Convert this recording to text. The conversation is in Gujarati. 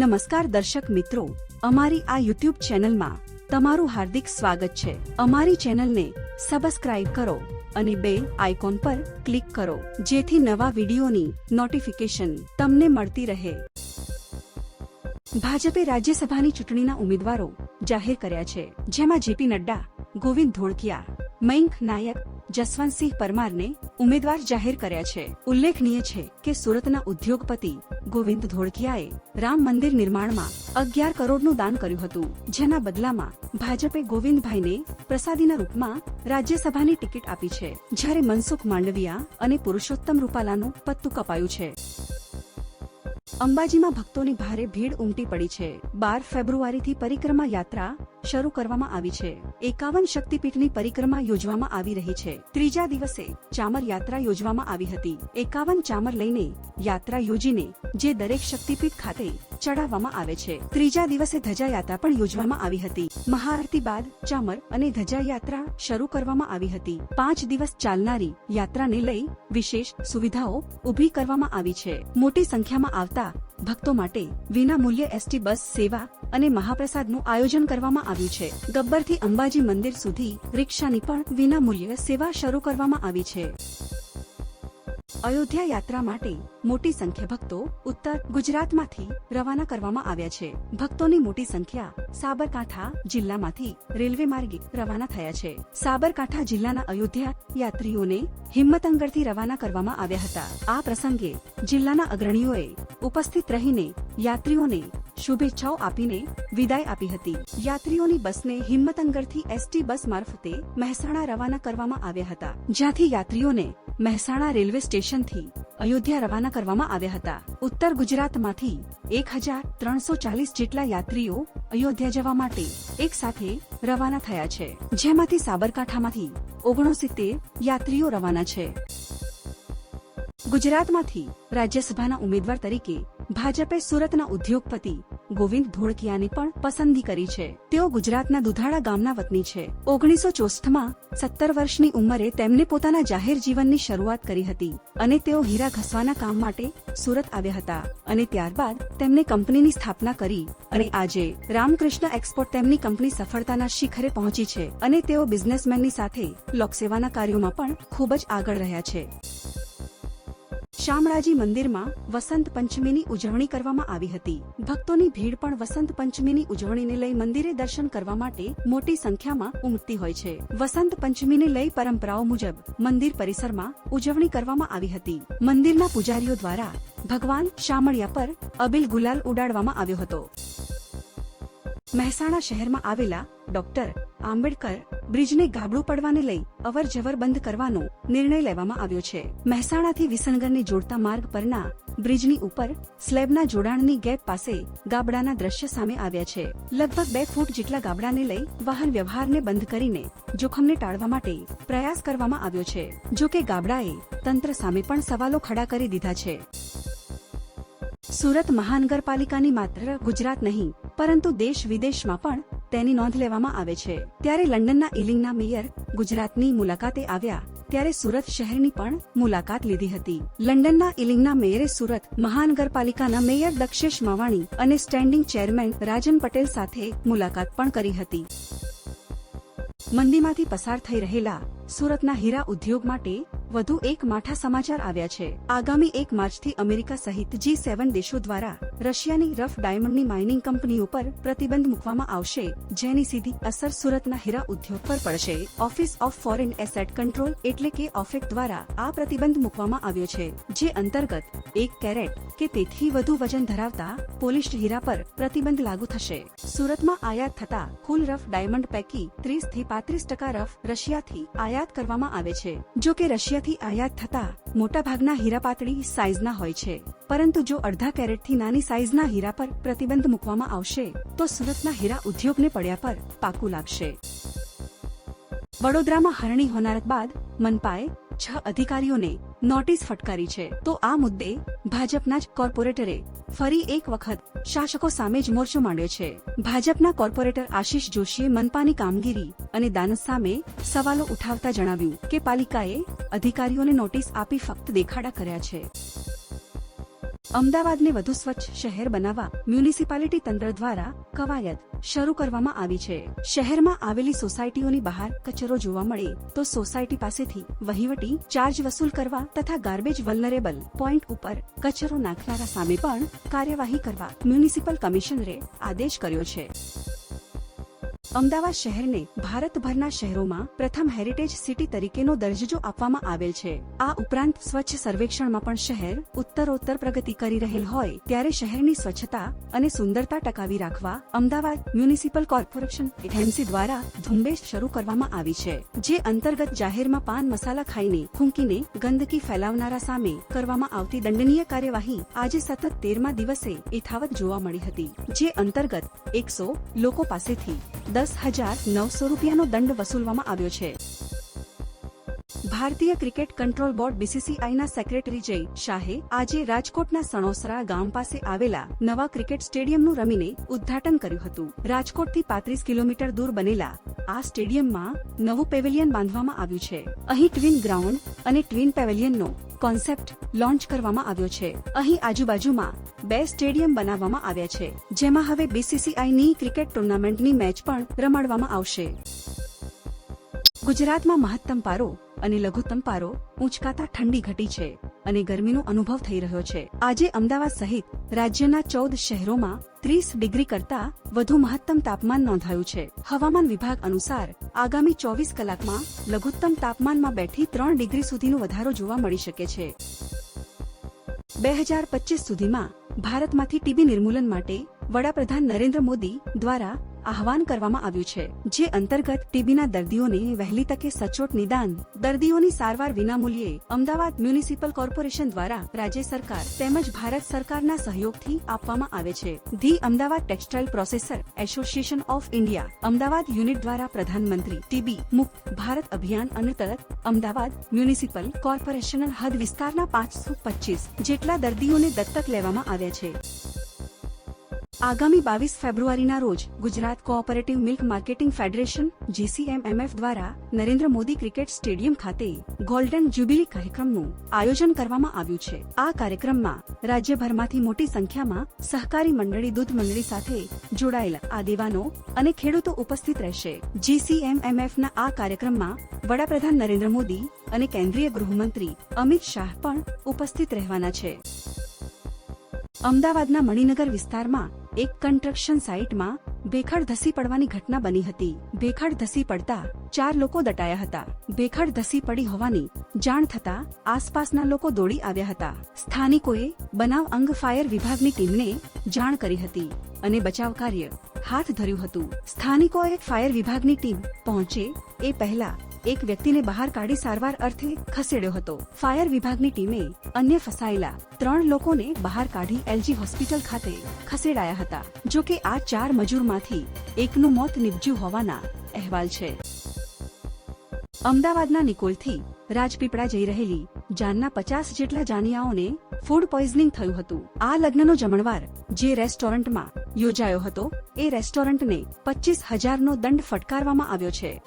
નમસ્કાર દર્શક મિત્રો, અમારી આ યુટ્યુબ ચેનલમાં તમારું હાર્દિક સ્વાગત છે. અમારી ચેનલને સબસ્ક્રાઇબ કરો અને બે આઇકોન પર ક્લિક કરો, જેથી નવા વિડીયોની નોટિફિકેશન તમને મળતી રહે. ભાજપે રાજ્યસભાની ચૂંટણીના ઉમેદવારો જાહેર કર્યા છે, જેમાં જેપી નડ્ડા, ગોવિંદ ધોળકિયા, મયંક નાયક જસવંતસિંહ પરમારને ઉમેદવાર જાહેર કર્યા છે. ઉલ્લેખનીય છે કે સુરતના ઉદ્યોગપતિ ગોવિંદ ધોળકિયાએ રામ મંદિર નિર્માણમાં અગિયાર કરોડનું દાન કર્યું હતું. જેના બદલામાં ભાજપે ગોવિંદભાઈને પ્રસાદીના રૂપમાં રાજ્યસભાની ટિકિટ આપી છે. જ્યારે મનસુખ માંડવિયા અને પુરુષોત્તમ રૂપાલાનું પત્તું કપાયું છે. અંબાજીમાં ભક્તોની ભારે ભીડ ઉમટી પડી છે. બાર ફેબ્રુઆરીથી પરિક્રમા યાત્રા શરૂ કરવામાં આવી છે. એકાવન શક્તિપીઠની પરિક્રમા યોજવામાં આવી રહી છે. ત્રીજા દિવસે ચામર યાત્રા યોજવામાં આવી હતી. એકાવન ચામર લઈને યાત્રા યોજીને જે દરેક શક્તિપીઠ ખાતે ચડાવવામાં આવે છે. ત્રીજા દિવસે ધજા યાત્રા પણ યોજવામાં આવી હતી. મહાઆરતી બાદ ચામર અને ધજા યાત્રા શરૂ કરવામાં આવી હતી. પાંચ દિવસ ચાલનારી યાત્રાને લઈ વિશેષ સુવિધાઓ ઊભી કરવામાં આવી છે. મોટી સંખ્યામાં આવતા ભક્તો માટે વિના મૂલ્ય એસટી બસ સેવા અને મહાપ્રસાદનું આયોજન કરવામાં આવ્યું છે. ગબ્બરથી અંબાજી મંદિર સુધી રિક્ષાની પણ વિના મૂલ્યે સેવા શરૂ કરવામાં આવી છે. અયોધ્યા યાત્રા માટે મોટી સંખ્યા ભક્તો ઉત્તર ગુજરાતમાંથી રવાના કરવામાં આવ્યા છે. ભક્તોની મોટી સંખ્યા સાબરકાંઠા જિલ્લામાંથી રેલવે માર્ગે રવાના થયા છે. સાબરકાંઠા જિલ્લાના અયોધ્યા યાત્રીઓને હિંમતનગરથી રવાના કરવામાં આવ્યા હતા. આ પ્રસંગે જિલ્લાના અગ્રણીઓએ ઉપસ્થિત રહીને યાત્રીઓને શુભેચ્છાઓ આપીને વિદાય આપી હતી. યાત્રીઓની બસને હિંમતનગરથી એસટી બસ મારફતે મહેસાણા રવાના કરવામાં આવ્યા હતા. જ્યાંથી યાત્રીઓને મહેસાણા રેલવે સ્ટેશનથી અયોધ્યા રવાના કરવામાં આવ્યા હતા. ઉત્તર ગુજરાતમાંથી એક હજાર ત્રણસો ચાલીસ જેટલા યાત્રીઓ અયોધ્યા જવા માટે એક સાથે રવાના થયા છે. જેમાંથી સાબરકાંઠામાંથી ઓગણસિત્તેર યાત્રીઓ રવાના છે. ગુજરાતમાંથી રાજ્યસભાના ઉમેદવાર તરીકે ભાજપે સુરતના ઉદ્યોગપતિ ગોવિંદ ધોળકિયાની પણ પસંદગી કરી છે. તેઓ ગુજરાતના દુધાળા ગામના વતની છે. ઓગણીસો ચોસઠમાં સત્તર વર્ષની ઉંમરે તેમને પોતાના જાહેર જીવનની શરૂઆત કરી હતી અને તેઓ હીરા ઘસવાના કામ માટે સુરત આવ્યા હતા અને ત્યારબાદ તેમને કંપનીની સ્થાપના કરી અને આજે રામકૃષ્ણ એક્સપોર્ટ તેમની કંપની સફળતાના શિખરે પહોંચી છે અને તેઓ બિઝનેસમેનની સાથે લોકસેવાના કાર્યોમાં પણ ખૂબ જ આગળ રહ્યા છે. શામળાજી મંદિરમાં વસંત પંચમીની ઉજવણી કરવામાં આવી હતી. ભક્તોની ભીડ પણ વસંત પંચમીની ઉજવણીને લઈ મંદિરે દર્શન કરવા માટે મોટી સંખ્યામાં ઉમટતી હોય છે. વસંત પંચમીને લઈ પરંપરાઓ મુજબ મંદિર પરિસરમાં ઉજવણી કરવામાં આવી હતી. મંદિરના પૂજારીઓ દ્વારા ભગવાન શામળિયા પર અબિલ ગુલાલ ઉડાડવામાં આવ્યો હતો. મહેસાણા શહેરમાં આવેલા ડોક્ટર આંબેડકર બ્રિજને ગાબડું પડવાને લઈ અવર જવર બંધ કરવાનો નિર્ણય લેવામાં આવ્યો છે. મહેસાણાથી વિસનગરને જોડતા માર્ગ પરના બ્રિજની ઉપર સ્લેબના જોડાણની ગેપ પાસે ગાબડાના દ્રશ્ય સામે આવ્યા છે. લગભગ બે ફૂટ જેટલા ગાબડાને લઈ વાહન વ્યવહારને બંધ કરીને જોખમને ટાળવા માટે પ્રયાસ કરવામાં આવ્યો છે. જો કે ગાબડાએ તંત્ર સામે પણ સવાલો ખડા કરી દીધા છે. સુરત મહાનગરપાલિકાની માત્ર ગુજરાત નહીં, પરંતુ દેશ વિદેશમાં પણ તેની નોંધ લેવામાં આવે છે. ત્યારે લંડનના ઇલિંગના મેયર ગુજરાતની મુલાકાતે આવ્યા ત્યારે સુરત શહેરની પણ મુલાકાત લીધી હતી. લંડનના ઇલિંગના મેયરે સુરત મહાનગરપાલિકાના મેયર દક્ષેશ માવાણી અને સ્ટેન્ડિંગ ચેરમેન રાજન પટેલ સાથે મુલાકાત પણ કરી હતી. મંદીમાંથી પસાર થઈ રહેલા સુરતના હીરા ઉદ્યોગ માટે વધુ એક માઠા સમાચાર આવ્યા છે. આગામી એક માર્ચથી અમેરિકા સહિત જી સેવન દેશો દ્વારા રશિયાની રફ ડાયમંડની માઇનિંગ કંપનીઓ પર પ્રતિબંધ મૂકવામાં આવશે, જેની સીધી અસર સુરતના હીરા ઉદ્યોગ પર પડશે. Office of foreign asset control એટલે કે ઓફેક દ્વારા આ પ્રતિબંધ મૂકવામાં આવ્યો છે, જે અંતર્ગત એક કેરેટ કે તેથી વધુ વજન ધરાવતા પોલિશ્ડ હીરા પર પ્રતિબંધ લાગુ થશે. સુરતમાં આયાત થતા કુલ રફ ડાયમંડ પૈકી ત્રીસથી પાંત્રીસ ટકા રફ રશિયાથી આયાત કરવામાં આવે છે. જો કે રશિયાથી આયાત થતા મોટાભાગના હીરા પાતળી સાઇઝના હોય છે. પરંતુ જો અડધા કેરેટથી નાની સાઇઝના હીરા પર પ્રતિબંધ મૂકવામાં આવશે, તો સુરતના હીરા ઉદ્યોગને પડ્યા પર પાકું લાગશે. વડોદરામાં હરણી હોનારત બાદ મનપાએ છ અધિકારીઓને નોટિસ ફટકારી છે. તો આ મુદ્દે ભાજપના જ કોર્પોરેટરે ફરી એક વખત શાસકો સામે જ મોરચો માંડ્યો છે. ભાજપના કોર્પોરેટર આશીષ જોશીએ મનપાની કામગીરી અને દાન સામે સવાલો ઉઠાવતા જણાવ્યું કે પાલિકાએ અધિકારીઓને નોટિસ આપી ફક્ત દેખાડા કર્યા છે. અમદાવાદને વધુ સ્વચ્છ શહેર બનાવવા મ્યુનિસિપાલિટી તંત્ર દ્વારા કવાયત શરૂ કરવામાં આવી છે. શહેરમાં આવેલી સોસાયટીઓની બહાર કચરો જોવા મળે તો સોસાયટી પાસેથી વહીવટી ચાર્જ વસૂલ કરવા તથા ગાર્બેજ વલ્નરેબલ પોઈન્ટ ઉપર કચરો નાખનારા સામે પણ કાર્યવાહી કરવા મ્યુનિસિપલ કમિશનરે આદેશ કર્યો છે. અમદાવાદ શહેરને ભારતભરના શહેરોમાં પ્રથમ હેરિટેજ સિટી તરીકેનો દરજ્જો આપવામાં આવેલ છે. આ ઉપરાંત સ્વચ્છ સર્વેક્ષણમાં પણ શહેર ઉત્તરોત્તર પ્રગતિ કરી રહેલ હોય ત્યારે શહેરની સ્વચ્છતા અને સુંદરતા ટકાવી રાખવા અમદાવાદ મ્યુનિસિપલ કોર્પોરેશન એજન્સી દ્વારા ઝુંબેશ શરૂ કરવામાં આવી છે, જે અંતર્ગત જાહેરમાં પાન મસાલા ખાઈને ફૂંકીને ગંદકી ફેલાવનારા સામે કરવામાં આવતી દંડનીય કાર્યવાહી આજે સતત તેરમા દિવસે યથાવત જોવા મળી હતી, જે અંતર્ગત એકસો લોકો પાસેથી દસ હજાર નવસો રૂપિયાનો દંડ વસૂલવામાં આવ્યો છે. ભારતીય ક્રિકેટ કંટ્રોલ બોર્ડ બીસીસીઆઈના સેક્રેટરી જય શાહે આજે રાજકોટના સણોસરા ગામ પાસે આવેલા નવા ક્રિકેટ સ્ટેડિયમનું રમીને ઉદ્ઘાટન કર્યું હતું. રાજકોટથી પાંત્રીસ કિલોમીટર દૂર બનેલા આ સ્ટેડિયમમાં નવું પેવેલિયન બાંધવામાં આવ્યું છે. અહીં ટ્વિન ગ્રાઉન્ડ અને ટ્વિન પેવેલિયનનો કોન્સેપ્ટ લોન્ચ કરવામાં આવ્યો છે. અહીં આજુબાજુમાં બે સ્ટેડિયમ બનાવવામાં આવ્યા છે, જેમાં હવે બીસીસીઆઈની ક્રિકેટ ટુર્નામેન્ટની મેચ પણ રમાડવામાં આવશે. ગુજરાતમાં મહત્તમ પારો અને લઘુત્તમ પારો ઊંચકાતા ઠંડી ઘટી છે. અને ગરમીનો અનુભવ થઈ રહ્યો છે. આજે અમદાવાદ સહિત રાજ્યના ચૌદ શહેરોમાં ત્રીસ ડિગ્રી કરતા વધુ મહત્તમ તાપમાન નોંધાયું છે. હવામાન વિભાગ અનુસાર આગામી ચોવીસ કલાકમાં લઘુત્તમ તાપમાનમાં બેઠી ત્રણ ડિગ્રી સુધીનો વધારો જોવા મળી શકે છે. બે હજાર પચીસ સુધીમાં ભારતમાંથી ટીબી નિર્મૂલન માટે વડાપ્રધાન નરેન્દ્ર મોદી દ્વારા આહવાન કરવામાં આવ્યું છે, જે અંતર્ગત ટીબીના દર્દીઓને વહેલી તકે સચોટ નિદાન, દર્દીઓની સારવાર વિનામૂલ્યે અમદાવાદ મ્યુનિસિપલ કોર્પોરેશન દ્વારા રાજ્ય સરકાર તેમજ ભારત સરકારના સહયોગથી આપવામાં આવે છે. The Ahmedabad textile processor association of India, Ahmedabad unit દ્વારા પ્રધાનમંત્રી ટીબી મુક્ત ભારત અભિયાન અંતર્ગત અમદાવાદ મ્યુનિસિપલ કોર્પોરેશનલ હદ વિસ્તારના પાંચસો જેટલા દર્દીઓને દત્તક લેવામાં આવ્યા છે. આગામી બાવીસ ફેબ્રુઆરીના રોજ Gujarat cooperative milk marketing federation GCMMF દ્વારા નરેન્દ્ર મોદી ક્રિકેટ સ્ટેડિયમ ખાતે ગોલ્ડન જ્યુબિલી કાર્યક્રમનું આયોજન કરવામાં આવ્યું છે. આ કાર્યક્રમમાં રાજ્યભરમાંથી મોટી સંખ્યામાં સહકારી મંડળી, દૂધ મંડળી સાથે જોડાયેલા આગેવાનો અને ખેડૂતો ઉપસ્થિત રહેશે. જીસીએમએમએફના આ કાર્યક્રમમાં વડાપ્રધાન નરેન્દ્ર મોદી અને કેન્દ્રીય ગૃહમંત્રી અમિત શાહ પણ ઉપસ્થિત રહેવાના છે. અમદાવાદના મણિનગર વિસ્તારમાં એક કન્સ્ટ્રક્શન સાઇટમાં ભેખડ ધસી પડવાની ઘટના બની હતી. ભેખડ ધસી પડતા ચાર લોકો દટાયા હતા. ભેખડ ધસી પડી હોવાની જાણ થતા આસપાસના લોકો દોડી આવ્યા હતા. સ્થાનિકોએ બનાવ અંગ ફાયર વિભાગની ટીમને જાણ કરી હતી અને બચાવ કાર્ય હાથ ધર્યું હતું. સ્થાનિકોએ ફાયર વિભાગની ટીમ પહોંચે એ પહેલા એક વ્યક્તિને બહાર કાઢી સારવાર અર્થે ખસેડ્યો હતો. ફાયર વિભાગની ટીમે અન્ય ફસાયેલા ત્રણ લોકોને બહાર કાઢી એલજી હોસ્પિટલ ખાતે ખસેડાયા હતા. જો કે આ ચાર મજૂરમાંથી એકનું મોત નિપજ્યું હોવાના અહેવાલ છે. અમદાવાદના નિકોલથી રાજપીપળા જઈ રહેલી જાનના પચાસ જેટલા જાનિયાઓને ફૂડ પોઈઝનિંગ થયું હતું. આ લગ્નનો જમણવાર જે રેસ્ટોરન્ટમાં યોજાયો હતો, એ રેસ્ટોરન્ટને પચીસ હજારનો દંડ ફટકારવામાં આવ્યો છે.